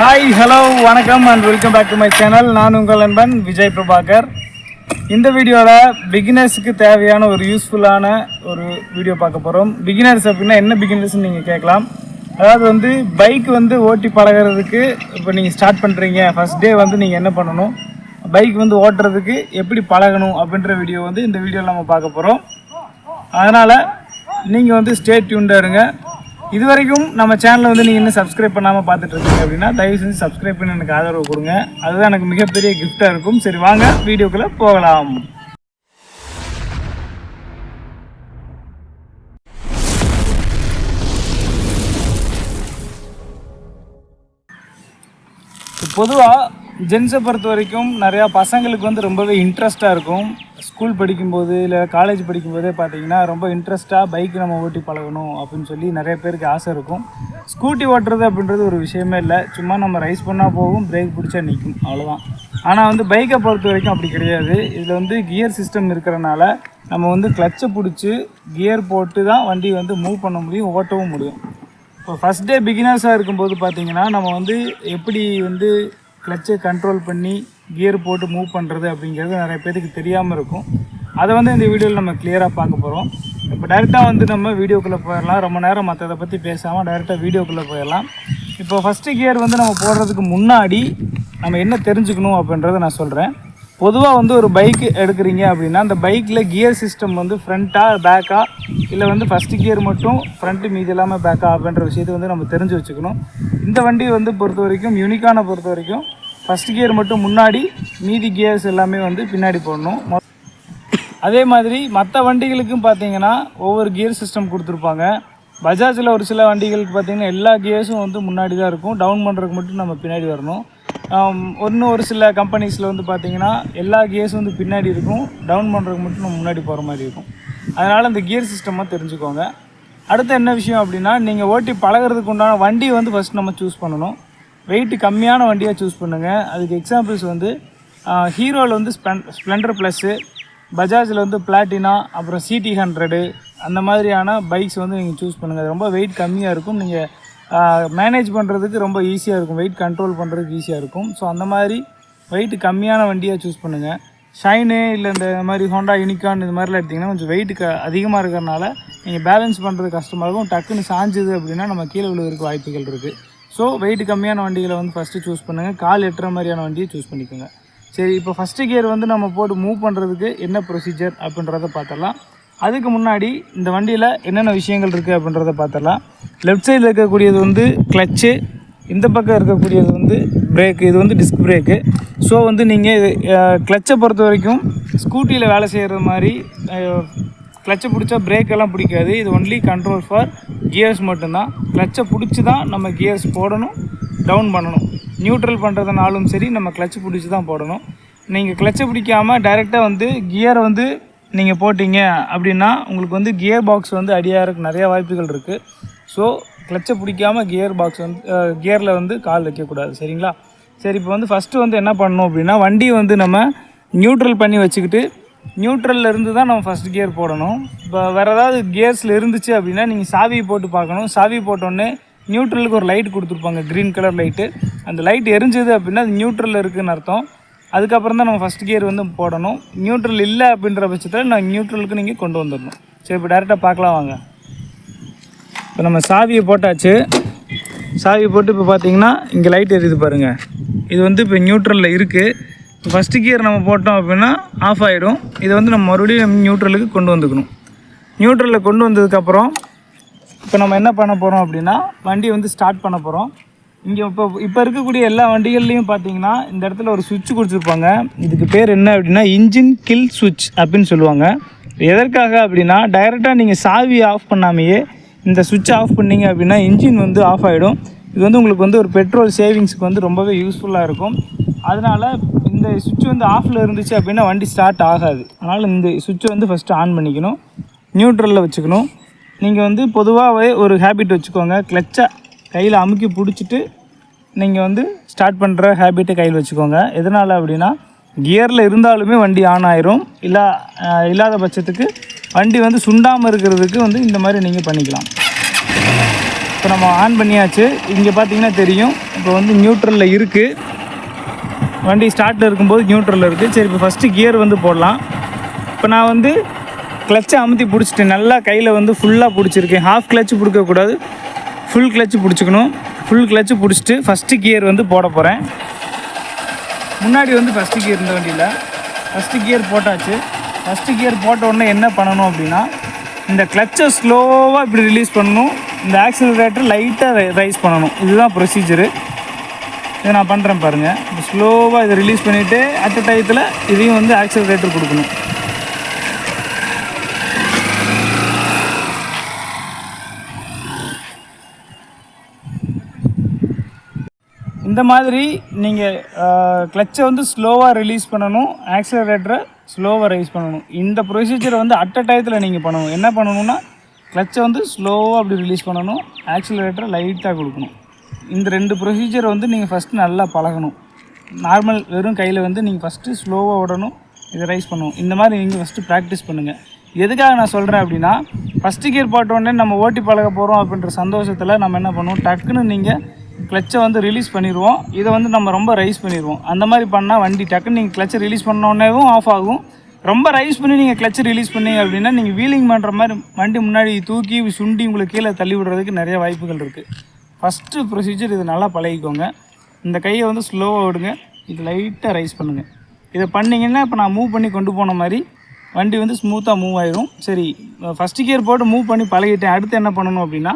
Hi hello வணக்கம் and welcome back to my channel நான் உங்கள் நண்பன் விஜய் பிரபாகர். இந்த வீடியோவில் பிகினர்ஸுக்கு தேவையான ஒரு யூஸ்ஃபுல்லான ஒரு வீடியோ பார்க்க போகிறோம் பிகினர்ஸ் அப்படின்னா என்ன பிகினர்ஸ்னு நீங்கள் கேட்கலாம். அதாவது வந்து பைக் வந்து ஓட்டி பழகுறதுக்கு இப்போ நீங்கள் ஸ்டார்ட் பண்ணுறீங்க ஃபர்ஸ்ட் டே வந்து நீங்கள் என்ன பண்ணணும்? பைக் வந்து ஓட்டுறதுக்கு எப்படி பழகணும் அப்படின்ற வீடியோ வந்து இந்த வீடியோவில் நம்ம பார்க்க போகிறோம் அதனால் நீங்கள் வந்து ஸ்டே டியூண்டாக இருங்க. இது வரைக்கும் நம்ம சேனலை வந்து நீங்கள் இன்னும் சப்ஸ்கிரைப் பண்ணாமல் பார்த்துட்டு இருக்கீங்க அப்படின்னா தயவு செஞ்சு சப்ஸ்கிரைப் பண்ணி எனக்கு ஆதரவு கொடுங்க. அதுதான் எனக்கு மிகப்பெரிய கிஃப்டாக இருக்கும். சரி வாங்க வீடியோக்குள்ளே போகலாம். பொதுவாக ஜென்ஸை பொறுத்த வரைக்கும் நிறையா பசங்களுக்கு வந்து ரொம்பவே இன்ட்ரெஸ்ட்டாக இருக்கும். ஸ்கூல் படிக்கும்போது இல்லை காலேஜ் படிக்கும்போதே பார்த்தீங்கன்னா ரொம்ப இன்ட்ரெஸ்ட்டாக பைக் நம்ம ஓட்டி பழகணும் அப்படின்னு சொல்லி நிறைய பேருக்கு ஆசை இருக்கும். ஸ்கூட்டி ஓட்டுறது அப்படின்றது ஒரு விஷயமே இல்லை. சும்மா நம்ம ரைஸ் பண்ணால் போகும் பிரேக் பிடிச்சா நிற்கும் அவ்வளோதான் ஆனால் வந்து பைக்கை பொறுத்த வரைக்கும் அப்படி கிடையாது. இதில் வந்து கியர் சிஸ்டம் இருக்கிறனால நம்ம வந்து கிளச்சை பிடிச்சி கியர் போட்டு தான் வண்டி வந்து மூவ் பண்ண முடியும் ஓட்டவும் முடியும். இப்போ ஃபஸ்ட் டே பிகினர்ஸாக இருக்கும்போது பார்த்தீங்கன்னா நம்ம வந்து எப்படி வந்து கிளச்சை கண்ட்ரோல் பண்ணி கியர் போட்டு மூவ் பண்ணுறது அப்படிங்கிறது நிறைய பேருக்கு தெரியாமல் இருக்கும். அதை வந்து இந்த வீடியோவில் நம்ம கிளியராக பார்க்க போகிறோம் இப்போ டைரெக்டாக வந்து நம்ம வீடியோக்குள்ளே போயிடலாம் ரொம்ப நேரம் மற்றதை பற்றி பேசாமல் டைரெக்டாக வீடியோக்குள்ளே போயிடலாம் இப்போ ஃபஸ்ட்டு கியர் வந்து நம்ம போடுறதுக்கு முன்னாடி நம்ம என்ன தெரிஞ்சுக்கணும் அப்படின்றத நான் சொல்கிறேன் பொதுவாக வந்து ஒரு பைக் எடுக்கிறீங்க அப்படின்னா அந்த பைக்கில் கியர் சிஸ்டம் வந்து ஃப்ரண்ட்டாக பேக்கா இல்லை வந்து ஃபஸ்ட்டு கியர் மட்டும் ஃப்ரண்ட்டு மீதி இல்லாமல் பேக்கா அப்படின்ற விஷயத்தை வந்து நம்ம தெரிஞ்சு வச்சுக்கணும். இந்த வண்டி வந்து பொறுத்த வரைக்கும் யூனிக்கான பொறுத்த வரைக்கும் ஃபஸ்ட் கியர் மட்டும் முன்னாடி மீதி கியர்ஸ் எல்லாமே வந்து பின்னாடி போடணும். அதே மாதிரி மற்ற வண்டிகளுக்கும் பார்த்தீங்கன்னா ஒவ்வொரு கியர் சிஸ்டம் கொடுத்துருப்பாங்க. பஜாஜில் ஒரு சில வண்டிகளுக்கு பார்த்தீங்கன்னா எல்லா கியர்ஸும் வந்து முன்னாடி தான் இருக்கும். டவுன் பண்ணுறதுக்கு மட்டும் நம்ம பின்னாடி வரணும். இன்னும் ஒரு சில கம்பெனிஸில் வந்து பார்த்தீங்கன்னா எல்லா கியர்ஸும் வந்து பின்னாடி இருக்கும். டவுன் பண்ணுறதுக்கு மட்டும் நம்ம முன்னாடி போகிற மாதிரி இருக்கும். அதனால் அந்த கியர் சிஸ்டமாக தெரிஞ்சுக்கோங்க. அடுத்து என்ன விஷயம் அப்படின்னா நீங்கள் ஓட்டி பழகுறதுக்கு உண்டான வண்டி வந்து ஃபஸ்ட் நம்ம சூஸ் பண்ணணும். வெயிட் கம்மியான வண்டியாக சூஸ் பண்ணுங்கள் அதுக்கு எக்ஸாம்பிள்ஸ் வந்து ஹீரோவில் வந்து ஸ்பென் ஸ்ப்ளெண்டர் ப்ளஸ்ஸு பஜாஜில் வந்து பிளாட்டினா அப்புறம் சிடி ஹண்ட்ரடு அந்த மாதிரியான பைக்ஸ் வந்து நீங்கள் சூஸ் பண்ணுங்கள் அது ரொம்ப வெயிட் கம்மியாக இருக்கும். நீங்கள் மேனேஜ் பண்ணுறதுக்கு ரொம்ப ஈஸியாக இருக்கும். வெயிட் கண்ட்ரோல் பண்ணுறதுக்கு ஈஸியாக இருக்கும். ஸோ அந்த மாதிரி வெயிட் கம்மியான வண்டியாக சூஸ் பண்ணுங்கள் ஷைனு இல்லை இந்த மாதிரி ஹோண்டா யூனிகான் இது மாதிரிலாம் எடுத்திங்கன்னா கொஞ்சம் வெயிட் க அதிகமாக இருக்கிறனால நீங்கள் பேலன்ஸ் பண்ணுறது கஷ்டமாக இருக்கும் டக்குன்னு சாஞ்சுது அப்படின்னா நம்ம கீழே விழுவதற்கு வாய்ப்புகள் இருக்குது ஸோ வெயிட் கம்மியான வண்டிகளை வந்து ஃபஸ்ட்டு சூஸ் பண்ணுங்கள் கால் எட்டுற மாதிரியான வண்டியை சூஸ் பண்ணிக்கோங்க. சரி இப்போ ஃபஸ்ட்டு கியர் வந்து நம்ம போட்டு மூவ் பண்ணுறதுக்கு என்ன ப்ரொசீஜர் அப்படின்றத பார்த்தலாம் அதுக்கு முன்னாடி இந்த வண்டியில் என்னென்ன விஷயங்கள் இருக்குது அப்படின்றத பார்த்துடலாம். லெஃப்ட் சைடில் இருக்கக்கூடியது வந்து கிளச்சு இந்த பக்கம் இருக்கக்கூடியது வந்து பிரேக்கு இது வந்து டிஸ்க் பிரேக்கு ஸோ வந்து நீங்கள் இது கிளச்சை பொறுத்த வரைக்கும் ஸ்கூட்டியில் வேலை செய்கிற மாதிரி கிளச்சை பிடிச்சா பிரேக்கெல்லாம் பிடிக்காது. இது ஒன்லி கண்ட்ரோல் ஃபார் கியர்ஸ் மட்டும்தான். கிளச்சை பிடிச்சி தான் நம்ம கியர்ஸ் போடணும் டவுன் பண்ணணும். நியூட்ரல் பண்ணுறதுனாலும் சரி நம்ம கிளச்சு பிடிச்சி தான் போடணும் நீங்கள் கிளச்சை பிடிக்காமல் டைரெக்டாக வந்து கியரை வந்து நீங்கள் போட்டிங்க அப்படின்னா உங்களுக்கு வந்து கியர் பாக்ஸ் வந்து அடியாருக்கு நிறையா வாய்ப்புகள் இருக்குது ஸோ கிளச்சை பிடிக்காம கியர் பாக்ஸ் வந்து கியரில் வந்து கால் வைக்கக்கூடாது. சரிங்களா? சரி இப்போ வந்து ஃபஸ்ட்டு வந்து என்ன பண்ணணும் அப்படின்னா வண்டியை வந்து நம்ம நியூட்ரல் பண்ணி வச்சுக்கிட்டு நியூட்ரலில் இருந்து தான் நம்ம ஃபஸ்ட் கியர் போடணும். இப்போ வேறு ஏதாவது கியர்ஸில் இருந்துச்சு அப்படின்னா நீங்கள் சாவி போட்டு பார்க்கணும். சாவி போட்டோன்னே நியூட்ரலுக்கு ஒரு லைட் கொடுத்துருப்பாங்க க்ரீன் கலர் லைட்டு அந்த லைட் எரிஞ்சது அப்படின்னா அது நியூட்ரலில் இருக்குதுன்னு அர்த்தம். அதுக்கப்புறம் தான் நம்ம ஃபஸ்ட் கியர் வந்து போடணும். நியூட்ரல் இல்லை அப்படின்ற பட்சத்தில் நான் நியூட்ரலுக்கு நீங்கள் கொண்டு வந்துடணும். சரி இப்போ டேரெக்டாக பார்க்கலாம் வாங்க. இப்போ நம்ம சாவியை போட்டாச்சு. சாவி போட்டு இப்போ பார்த்தீங்கன்னா இங்கே லைட் எரியுது பாருங்கள் இது வந்து இப்போ நியூட்ரலில் இருக்குது இப்போ ஃபஸ்ட்டு கியர் நம்ம போட்டோம் அப்படின்னா ஆஃப் ஆகிடும் இதை வந்து நம்ம மறுபடியும் நியூட்ரலுக்கு கொண்டு வந்துக்கணும். நியூட்ரலில் கொண்டு வந்ததுக்கப்புறம் இப்போ நம்ம என்ன பண்ண போகிறோம் அப்படின்னா வண்டியை வந்து ஸ்டார்ட் பண்ண போகிறோம் இங்கே இப்போ இப்போ இருக்கக்கூடிய எல்லா வண்டிகள்லையும் பார்த்தீங்கன்னா இந்த இடத்துல ஒரு சுவிட்ச் கொடுத்துருப்பாங்க. இதுக்கு பேர் என்ன அப்படின்னா இன்ஜின் கில் சுவிட்ச் அப்படின்னு சொல்லுவாங்க. எதற்காக அப்படின்னா டைரெக்டாக நீங்கள் சாவி ஆஃப் பண்ணாமையே இந்த சுவிட்ச் ஆஃப் பண்ணீங்க அப்படின்னா இன்ஜின் வந்து ஆஃப் ஆகிடும் இது வந்து உங்களுக்கு வந்து ஒரு பெட்ரோல் சேவிங்ஸுக்கு வந்து ரொம்பவே யூஸ்ஃபுல்லாக இருக்கும். அதனால் இந்த சுவிட்ச் வந்து ஆஃபில் இருந்துச்சு அப்படின்னா வண்டி ஸ்டார்ட் ஆகாது. அதனால் இந்த சுவிட்சை வந்து ஃபஸ்ட்டு ஆன் பண்ணிக்கணும். நியூட்ரலில் வச்சுக்கணும். நீங்கள் வந்து பொதுவாகவே ஒரு ஹேபிட் வச்சுக்கோங்க. கிளச்சை கையில் அமுக்கி பிடிச்சிட்டு நீங்கள் வந்து ஸ்டார்ட் பண்ணுற ஹேபிட்டை கையில் வச்சுக்கோங்க. எதனால் அப்படின்னா கியரில் இருந்தாலுமே வண்டி ஆன் ஆயிரும். இல்லை இல்லாத பட்சத்துக்கு வண்டி வந்து சுண்டாமல் இருக்கிறதுக்கு வந்து இந்த மாதிரி நீங்கள் பண்ணிக்கலாம். இப்போ நம்ம ஆன் பண்ணியாச்சு. இங்கே பார்த்தீங்கன்னா தெரியும். இப்போ வந்து நியூட்ரலில் இருக்குது வண்டி ஸ்டார்ட்டில் இருக்கும்போது நியூட்ரலில் இருக்குது சரி இப்போ ஃபஸ்ட்டு கியர் வந்து போடலாம். இப்போ நான் வந்து கிளச்சை அமுத்தி பிடிச்சிட்டேன். நல்லா கையில் வந்து ஃபுல்லாக பிடிச்சிருக்கேன். ஹாஃப் கிளச்சு பிடிக்கக்கூடாது. ஃபுல் கிளச்சு பிடிச்சிக்கணும். ஃபுல் கிளச்சு பிடிச்சிட்டு ஃபஸ்ட்டு கியர் வந்து போட போகிறேன் முன்னாடி வந்து ஃபஸ்ட்டு கியர் இருந்த வண்டியில். ஃபஸ்ட்டு கியர் போட்டாச்சு. ஃபஸ்ட்டு கியர் போட்ட உடனே என்ன பண்ணணும் அப்படின்னா இந்த கிளச்சை ஸ்லோவாக இப்படி ரிலீஸ் பண்ணணும். இந்த ஆக்சிலரேட்டர் லைட்டாக ரைஸ் பண்ணணும். இதுதான் ப்ரொசீஜரு இதை நான் பண்ணுறேன் பாருங்கள் ஸ்லோவாக இதை ரிலீஸ் பண்ணிவிட்டு அட் டயத்தில் இதையும் வந்து ஆக்சிலரேட்டர் கொடுக்கணும். இந்த மாதிரி நீங்கள் கிளச்சை வந்து ஸ்லோவாக ரிலீஸ் பண்ணணும் ஆக்சிலரேட்டரை ஸ்லோவாக ரைஸ் பண்ணணும். இந்த ப்ரொசீஜரை வந்து அட் அ டயத்தில் நீங்கள் பண்ணணும். என்ன பண்ணணும்னா கிளச்சை வந்து ஸ்லோவாக அப்படி ரிலீஸ் பண்ணணும் ஆக்சிலரேட்டரை லைட்டாக கொடுக்கணும். இந்த ரெண்டு ப்ரொசீஜரை வந்து நீங்கள் ஃபஸ்ட்டு நல்லா பழகணும். நார்மல் வெறும் கையில் வந்து நீங்கள் ஃபஸ்ட்டு ஸ்லோவாக விடணும் இதை ரைஸ் பண்ணணும். இந்த மாதிரி நீங்கள் ஃபஸ்ட்டு ப்ராக்டிஸ் பண்ணுங்கள் எதுக்காக நான் சொல்கிறேன் அப்படின்னா ஃபஸ்ட்டு கியர் போட்ட உடனே நம்ம ஓட்டி பழக போகிறோம் அப்படின்ற சந்தோஷத்தில் நம்ம என்ன பண்ணுவோம்? டக்குன்னு நீங்கள் கிளச்சை வந்து ரிலீஸ் பண்ணிடுவோம் இதை வந்து நம்ம ரொம்ப ரைஸ் பண்ணிடுவோம் அந்த மாதிரி பண்ணால் வண்டி டக்குன்னு நீங்கள் கிளச்சை ரிலீஸ் பண்ணோடனேவும் ஆஃப் ஆகும். ரொம்ப ரைஸ் பண்ணி நீங்கள் கிளச்சை ரிலீஸ் பண்ணீங்க அப்படின்னா நீங்கள் வீலிங் பண்ணுற மாதிரி வண்டி முன்னாடி தூக்கி சுண்டி உங்களுக்கு கீழே தள்ளி விடுறதுக்கு நிறைய வாய்ப்புகள் இருக்குது ஃபஸ்ட்டு ப்ரொசீஜர் இது நல்லா பழகிக்கோங்க. இந்த கையை வந்து ஸ்லோவாக விடுங்க. இது லைட்டாக ரைஸ் பண்ணுங்கள் இதை பண்ணிங்கன்னா இப்போ நான் மூவ் பண்ணி கொண்டு போன மாதிரி வண்டி வந்து ஸ்மூத்தாக மூவ் ஆயிரும். சரி ஃபஸ்ட்டு கியர் போட்டு மூவ் பண்ணி பழகிட்டேன். அடுத்து என்ன பண்ணணும் அப்படின்னா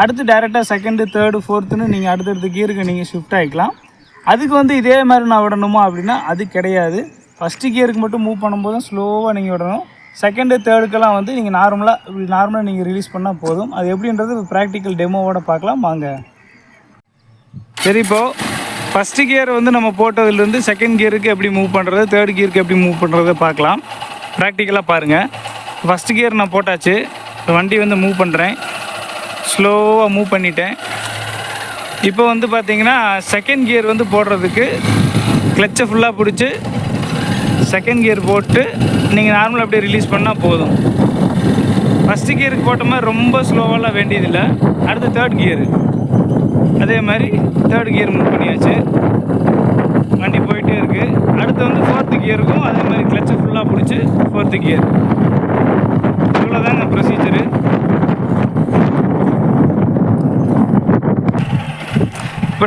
அடுத்து டேரெக்டாக செகண்டு தேர்டு ஃபோர்த்துன்னு நீங்கள் அடுத்தடுத்த கியருக்கு நீங்கள் ஷிஃப்ட் ஆகிக்கலாம் அதுக்கு வந்து இதே மாதிரி நான் விடணுமா அப்படின்னா அது கிடையாது. ஃபஸ்ட்டு கியருக்கு மட்டும் மூவ் பண்ணும்போது ஸ்லோவாக நீங்கள் விடணும். செகண்டு தேர்டுக்கெல்லாம் வந்து நீங்கள் நார்மலாக இப்படி நார்மலாக நீங்கள் ரிலீஸ் பண்ணால் போதும். அது எப்படின்றது ப்ராக்டிக்கல் டெமோவோட பார்க்கலாம். வாங்க. சரி இப்போது ஃபஸ்ட்டு கியர் வந்து நம்ம போட்டதுலேருந்து செகண்ட் கியருக்கு எப்படி மூவ் பண்ணுறது தேர்ட் கியருக்கு எப்படி மூவ் பண்ணுறது பார்க்கலாம். ப்ராக்டிக்கலாக பாருங்கள் ஃபஸ்ட்டு கியர் நான் போட்டாச்சு. வண்டி வந்து மூவ் பண்ணுறேன் ஸ்லோவாக மூவ் பண்ணிட்டேன். இப்போ வந்து பார்த்தீங்கன்னா செகண்ட் கியர் வந்து போடுறதுக்கு கிளச்சை ஃபுல்லாக பிடிச்சி செகண்ட் கியர் போட்டு நீங்கள் நார்மலாக அப்படியே ரிலீஸ் பண்ணால் போதும். ஃபஸ்ட்டு கியருக்கு போட்ட மாதிரி ரொம்ப ஸ்லோவெல்லாம் வேண்டியதில்லை. அடுத்து தேர்ட் கியரு அதே மாதிரி தேர்ட் கியர் மூவ் பண்ணியாச்சு. வண்டி போயிட்டே இருக்குது அடுத்து வந்து ஃபோர்த்து கியருக்கும் அதே மாதிரி கிளச்சை ஃபுல்லாக பிடிச்சி ஃபோர்த்து கியர் இவ்வளோதாங்க ப்ரொசீஜர்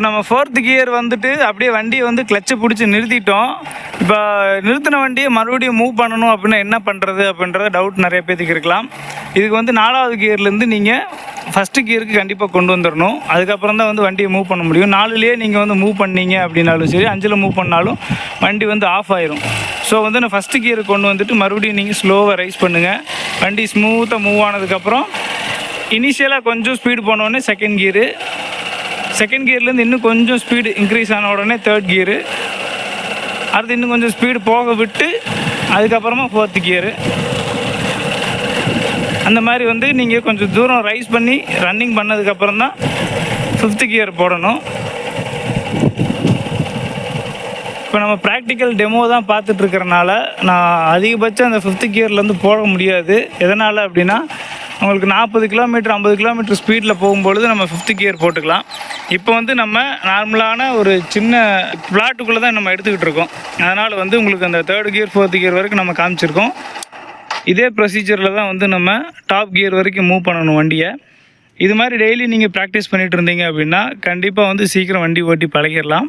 இப்போ நம்ம ஃபோர்த்து கியர் வந்துட்டு அப்படியே வண்டியை வந்து கிளச்சை பிடிச்சி நிறுத்திட்டோம். இப்போ நிறுத்தின வண்டியை மறுபடியும் மூவ் பண்ணணும் அப்படின்னா என்ன பண்ணுறது அப்படின்றத டவுட் நிறைய பேத்துக்கு இருக்கலாம். இதுக்கு வந்து நாலாவது கியர்லேருந்து நீங்கள் ஃபஸ்ட்டு கியருக்கு கண்டிப்பாக கொண்டு வந்துடணும் அதுக்கப்புறம் தான் வந்து வண்டியை மூவ் பண்ண முடியும். நாலுலேயே நீங்கள் வந்து மூவ் பண்ணீங்க அப்படின்னாலும் சரி அஞ்சில் மூவ் பண்ணாலும் வண்டி வந்து ஆஃப் ஆயிரும். ஸோ வந்து நான் ஃபஸ்ட்டு கியருக்கு கொண்டு வந்துட்டு மறுபடியும் நீங்கள் ஸ்லோவாக ரைஸ் பண்ணுங்கள் வண்டி ஸ்மூத்தாக மூவ் ஆனதுக்கப்புறம் இனிஷியலாக கொஞ்சம் ஸ்பீடு போனோடனே செகண்ட் கியரு செகண்ட் கியர்லேருந்து இன்னும் கொஞ்சம் ஸ்பீடு இன்க்ரீஸ் ஆன உடனே தேர்ட் கியரு அடுத்து இன்னும் கொஞ்சம் ஸ்பீடு போக விட்டு அதுக்கப்புறமா ஃபோர்த்து கியரு அந்த மாதிரி வந்து நீங்கள் கொஞ்சம் தூரம் ரைஸ் பண்ணி ரன்னிங் பண்ணதுக்கப்புறம் தான் ஃபிஃப்த்து கியர் போடணும். இப்போ நம்ம ப்ராக்டிக்கல் டெமோ தான் பார்த்துட்ருக்கறனால நான் அதிகபட்சம் அந்த ஃபிஃப்த்து கியர்லேருந்து போட முடியாது. எதனால் அப்படின்னா உங்களுக்கு நாற்பது கிலோமீட்டர் ஐம்பது கிலோமீட்டர் ஸ்பீடில் போகும்பொழுது நம்ம ஃபிஃப்த்து கியர் போட்டுக்கலாம். இப்போ வந்து நம்ம நார்மலான ஒரு சின்ன பிளாட்டுக்குள்ளே தான் நம்ம எடுத்துக்கிட்டு இருக்கோம். அதனால் வந்து உங்களுக்கு அந்த தேர்ட் கியர் ஃபோர்த்து கியர் வரைக்கும் நம்ம காமிச்சிருக்கோம். இதே ப்ரொசீஜரில் தான் வந்து நம்ம டாப் கியர் வரைக்கும் மூவ் பண்ணணும் வண்டியை. இது மாதிரி டெய்லி நீங்கள் ப்ராக்டிஸ் பண்ணிட்டு இருந்தீங்க அப்படின்னா கண்டிப்பாக வந்து சீக்கிரம் வண்டி ஓட்டி பழகிடலாம்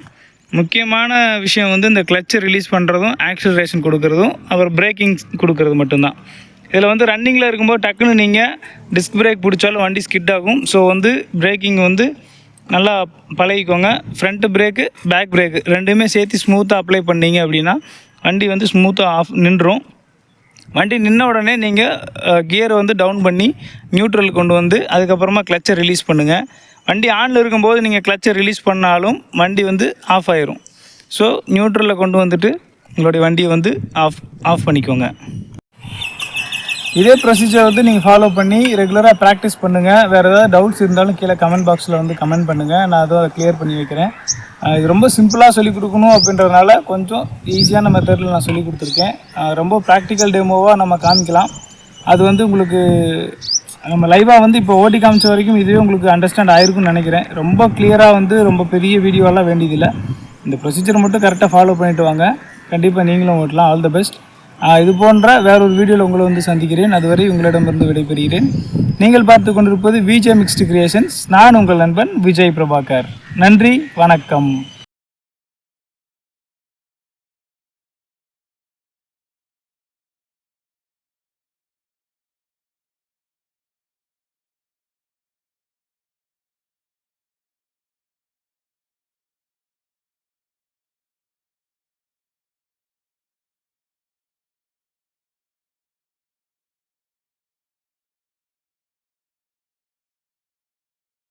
முக்கியமான விஷயம் வந்து இந்த கிளச்சை ரிலீஸ் பண்ணுறதும் ஆக்சிலரேஷன் கொடுக்குறதும் அப்புறம் பிரேக்கிங் கொடுக்கறது மட்டும்தான். இதில் வந்து ரன்னிங்கில் இருக்கும்போது டக்குன்னு நீங்கள் டிஸ்க் பிரேக் பிடிச்சாலும் வண்டி ஸ்கிட் ஆகும். ஸோ வந்து பிரேக்கிங் வந்து நல்லா பழகிக்கோங்க. ஃப்ரண்ட்டு பிரேக்கு பேக் பிரேக்கு ரெண்டுமே சேர்த்து ஸ்மூத்தாக அப்ளை பண்ணீங்க அப்படின்னா வண்டி வந்து ஸ்மூத்தாக ஆஃப் நின்றும். வண்டி நின்ன உடனே நீங்கள் கியரை வந்து டவுன் பண்ணி நியூட்ரல் கொண்டு வந்து அதுக்கப்புறமா கிளச்சை ரிலீஸ் பண்ணுங்கள் வண்டி ஆனில் இருக்கும்போது நீங்கள் கிளச்சை ரிலீஸ் பண்ணாலும் வண்டி வந்து ஆஃப் ஆயிரும். ஸோ நியூட்ரலில் கொண்டு வந்துட்டு உங்களுடைய வண்டியை வந்து ஆஃப் ஆஃப் பண்ணிக்கோங்க. இதே ப்ரொசீஜர் வந்து நீங்கள் ஃபாலோ பண்ணி ரெகுலராக ப்ராக்டிஸ் பண்ணுங்கள் வேறு ஏதாவது டவுட்ஸ் இருந்தாலும் கீழே கமெண்ட் பாக்ஸில் வந்து கமெண்ட் பண்ணுங்கள் நான் அதுவும் அதை க்ளியர் பண்ணி வைக்கிறேன். இது ரொம்ப சிம்பிளாக சொல்லிக் கொடுக்கணும் அப்படின்றதுனால கொஞ்சம் ஈஸியான மெத்தடில் நான் சொல்லிக் கொடுத்துருக்கேன். ரொம்ப ப்ராக்டிக்கல் டெமோவாக நம்ம காமிக்கலாம். அது வந்து உங்களுக்கு நம்ம லைவாக வந்து இப்போ ஓட்டி காமிச்ச வரைக்கும் இதுவே உங்களுக்கு அண்டர்ஸ்டாண்ட் ஆயிருக்கும்னு நினைக்கிறேன். ரொம்ப கிளியராக வந்து ரொம்ப பெரிய வீடியோவெல்லாம் வேண்டியதில்லை. இந்த ப்ரொசீஜர் மட்டும் கரெக்டாக ஃபாலோ பண்ணிட்டு வாங்க. கண்டிப்பாக நீங்களும் ஓட்டலாம். ஆல் த பெஸ்ட் இது போன்ற வேறொரு வீடியோவில் உங்களை வந்து சந்திக்கிறேன். அதுவரை உங்களிடமிருந்து விடைபெறுகிறேன். நீங்கள் பார்த்து கொண்டிருப்பது விஜய் மிக்ஸ்டு கிரியேஷன்ஸ் நான் உங்கள் நண்பன் விஜய் பிரபாகர். நன்றி வணக்கம்.